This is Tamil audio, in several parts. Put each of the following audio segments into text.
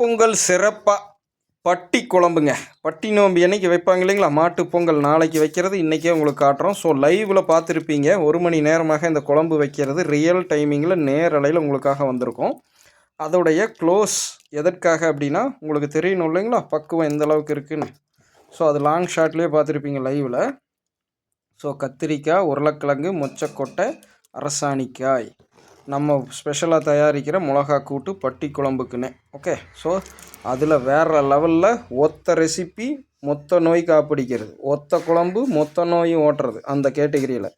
பொங்கல் சிறப்பாக பட்டி குழம்புங்க. பட்டி நோம்பு என்றைக்கு வைப்பாங்க இல்லைங்களா? மாட்டுப் பொங்கல் நாளைக்கு வைக்கிறது இன்றைக்கே உங்களுக்கு காட்டுறோம். ஸோ லைவில் பார்த்துருப்பீங்க. ஒரு மணி நேரமாக இந்த குழம்பு வைக்கிறது ரியல் டைமிங்கில் நேரலையில் உங்களுக்காக வந்திருக்கும். அதோடைய க்ளோஸ் எதற்காக அப்படின்னா உங்களுக்கு தெரியணும் இல்லைங்களா? பக்குவம் எந்த அளவுக்கு இருக்குன்னு. ஸோ அது லாங் ஷாட்லேயே பார்த்துருப்பீங்க லைவில் ஸோ கத்திரிக்காய் உருளைக்கிழங்கு மொச்சக்கொட்டை அரசாணிக்காய். நம்ம ஸ்பெஷலாக தயாரிக்கிற மிளகா கூட்டு பட்டி குழம்புக்குன்னு. ஓகே ஸோ அதில் வேறு லெவலில் ஒத்த ரெசிபி மொத்த நோய் காப்பிடிக்கிறது. ஒத்த குழம்பு மொத்த நோயும் ஓட்டுறது அந்த கேட்டகிரியில்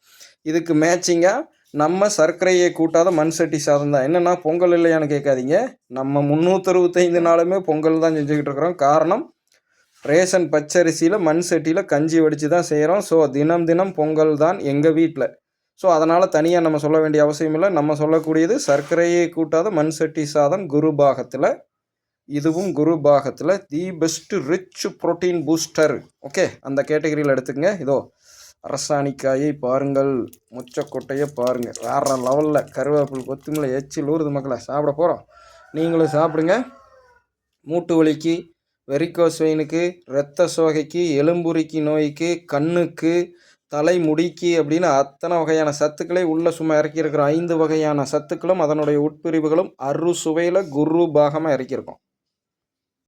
இதுக்கு மேட்சிங்காக நம்ம சர்க்கரையை கூட்டாத மண் சட்டி சாதம் தான். என்னென்னா பொங்கல் இல்லையான்னு கேட்காதீங்க. நம்ம முந்நூற்றறுபத்தைந்து நாளுமே பொங்கல் தான் செஞ்சுக்கிட்டு இருக்கிறோம். காரணம் ரேஷன் பச்சரிசியில் மண் சட்டியில் கஞ்சி வடித்து தான் செய்கிறோம் ஸோ தினம் தினம் பொங்கல் தான் எங்கள் வீட்டில் ஸோ அதனால் தனியாக நம்ம சொல்ல வேண்டிய அவசியம் இல்லை. நம்ம சொல்லக்கூடியது சர்க்கரையை கூட்டாத மண் சட்டி சாதம் குரு பாகத்தில். இதுவும் குரு பாகத்தில் the best rich protein booster okay அந்த கேட்டகரியில் எடுத்துக்கங்க. இதோ அரசாணிக்காயை பாருங்கள். முச்சக்கொட்டையை பாருங்கள் வேறு லெவலில் கருவேப்பில் கொத்தமல்லி எச்சில் ஊறுது மக்களை சாப்பிட போகிறோம் நீங்களும் சாப்பிடுங்க. மூட்டு வலிக்கு வெரிக்கோஸ் வெயினுக்கு இரத்த சோகைக்கு எலும்புரிக்கி நோய்க்கு கண்ணுக்கு தலைமுடிக்கு அப்படின்னு அத்தனை வகையான சத்துக்களை உள்ள சும்மா இறக்கியிருக்கிறோம் ஐந்து வகையான சத்துக்களும் அதனுடைய உட்பிரிவுகளும் அறு சுவையில் குரு பாகமாக இறக்கியிருக்கோம்.